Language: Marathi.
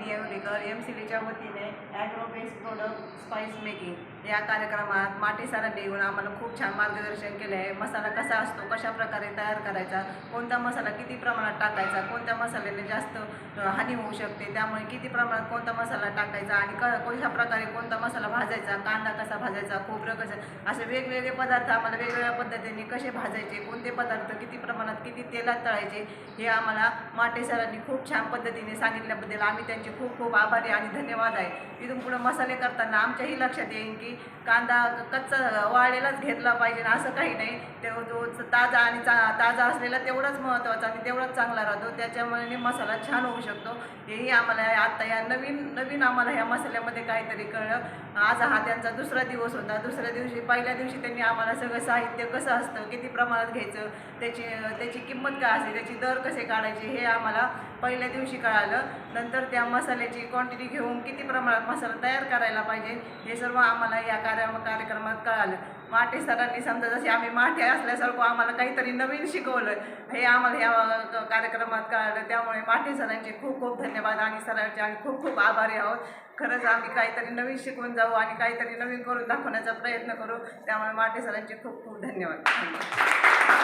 एम येवलेकर एम सी डीच्या वतीने agro based product spice making या कार्यक्रमात माटी देऊन येऊन आम्हाला खूप छान मार्गदर्शन केले आहे. मसाला कसा असतो कशा प्रकारे तयार करायचा कोणता मसाला किती प्रमाणात टाकायचा कोणत्या मसाल्याने जास्त हानी होऊ शकते त्यामुळे किती प्रमाणात कोणता मसाला टाकायचा आणि क कशा प्रकारे कोणता मसाला भाजायचा कांदा कसा भाजायचा खोबरं कसं असे वेगवेगळे पदार्थ आम्हाला वेगवेगळ्या पद्धतीने कसे भाजायचे कोणते पदार्थ किती प्रमाणात किती तेलात तळायचे हे आम्हाला माटे सरांनी खूप छान पद्धतीने सांगितल्याबद्दल आम्ही त्यांचे म्हणजे खूप खूप आभारी आणि धन्यवाद आहे. तिथून पुढे मसाले करताना आमच्याही लक्षात येईल की कांदा कच्चा वाळलेलाच घेतला पाहिजे असं काही नाही. ते तो ताजा आणि चा ताजा असलेला तेवढाच महत्त्वाचा आणि तेवढाच चांगला राहतो. त्याच्यामुळे मसाला छान होऊ शकतो. हेही आम्हाला आत्ता या नवीन नवीन आम्हाला ह्या मसाल्यामध्ये काहीतरी कळलं. आज हा त्यांचा दुसरा दिवस होता. दुसऱ्या दिवशी पहिल्या दिवशी त्यांनी आम्हाला सगळं साहित्य कसं असतं किती प्रमाणात घ्यायचं त्याची त्याची किंमत काय असते त्याची दर कसे काढायचे हे आम्हाला पहिल्या दिवशी कळालं. नंतर त्या मसाल्याची क्वांटिटी घेऊन किती प्रमाणात मसाला तयार करायला पाहिजे हे सर्व आम्हाला या कार्य कार्यक्रमात कळालं. माटे सरांनी समजा जसे आम्ही माठे असल्यासारखं आम्हाला काहीतरी नवीन शिकवलं हे आम्हाला या कार्यक्रमात कळालं. त्यामुळे माटे सरांचे खूप खूप धन्यवाद आणि सरांचे आम्ही खूप खूप आभारी आहोत. खरंच आम्ही काहीतरी नवीन शिकून जाऊ आणि काहीतरी नवीन करून दाखवण्याचा प्रयत्न करू. त्यामुळे माटे सरांचे खूप खूप धन्यवाद.